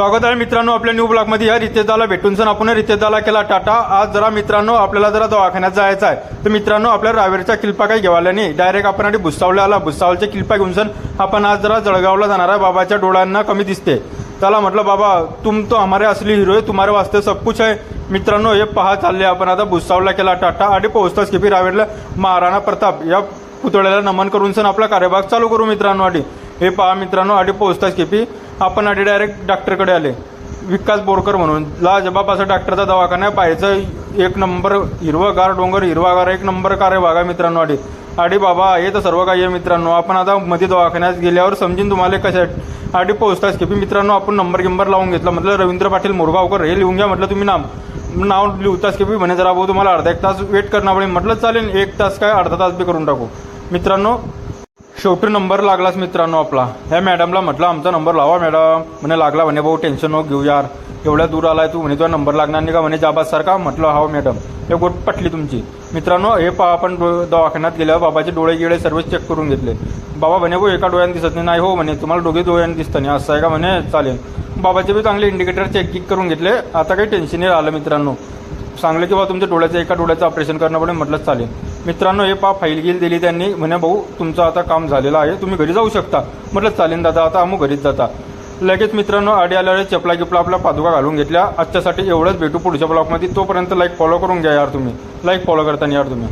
स्वागत आहे मित्रांनो आपल्या न्यू ब्लॉकमध्ये या रितेशदाला भेटून सण आपण रितेशदाला केला टाटा. आज जरा मित्रांनो आपल्याला जरा दवाखान्यात जायचं आहे. तर मित्रांनो आपल्या रावेरच्या किल्पा काही घेवायला नाही. डायरेक्ट आपण आधी भुसावला आला. भुसावळच्या किल्पा घेऊन सण आपण आज जरा जळगावला जाणार आहे. बाबाच्या डोळ्यांना कमी दिसते. त्याला म्हटलं बाबा तुम तो हमारे असली हिरो आहे. तुम्हारे वास्ते सब कुछ आहे. मित्रांनो हे पहा चालले आपण आता भुसावला केला टाटा. आणि पोहोचताच किपी रावेरला महाराणा प्रताप. या पुतळ्याला नमन करून सण आपला कार्यभाग चालू करू मित्रांनो आधी. हे पहा मित्रांनो आधी पोहोचताच किपी आपण आधी डायरेक्ट डॉक्टरकडे आले. विकास बोरकर म्हणून. ला जबाब असा डॉक्टरचा दवाखाना पाहायचं एक नंबर हिरवगार डोंगर हिरवागार एक नंबर कार्यभाग आहे मित्रांनो आधी. आडी बाबा आहे तर सर्व काही आहे मित्रांनो. आपण आता मध्ये दवाखान्यात गेल्यावर समजेन तुम्हाला कशा आडी पोहोचताच की मित्रांनो आपण नंबर गिंबर लावून घेतला. म्हटलं रवींद्र पाटील मोरगावकर हे लिहून घ्या. म्हटलं तुम्ही नाम. नाव लिहताच की म्हणे जरा भाऊ तुम्हाला अर्धा एक तास वेट करणार पडेल म्हटलं चालेल एक तास काय अर्धा तास बी करून टाकू. मित्रांनो शेवटी नंबर लागलाच मित्रांनो आपला. ह्या मॅडमला म्हटलं आमचा नंबर लावा मॅडम म्हणे लागला म्हणे भाऊ टेन्शन नको घेऊ यार. एवढ्या दूर आलाय तू म्हणे तुझा नंबर लागणार नाही का म्हणे जाबासारखा म्हटलं हा मॅडम हे गोट पटली तुमची. मित्रांनो हे पहा आपण दवाखान्यात गेल्यावर बाबाचे डोळे गिळे सर्व चेक करून घेतले. बाबा म्हणे भाऊ एका डोळ्याने दिसत नाही. नाही हो म्हणे तुम्हाला दोघे डोळ्याने दिसतं नाही. असं आहे का? म्हणे चालेल. बाबाचे बी चांगले इंडिकेटर चेक किक करून घेतले. आता काही टेन्शन नाही आलं मित्रांनो. सांगलं की बाबा तुमच्या डोळ्याचं एका डोळ्याचं ऑपरेशन करणं पडेल. म्हटलं चालेल. मित्रांनो हे पा फाईल गिल दिली त्यांनी. म्हणे भाऊ तुमचं आता काम झालेलं आहे. तुम्ही घरी जाऊ शकता. म्हटलं चालेल दादा आता आम्ही घरीच जाता. लगेच मित्रांनो आडी आल्यावर चपला गिपला आपल्या पादुका घालून घेतल्या. आजच्यासाठी एवढंच भेटू पुढच्या ब्लॉगमध्ये तोपर्यंत लाईक फॉलो करून घ्या यार तुम्ही. लाईक फॉलो करताना यार तुम्ही.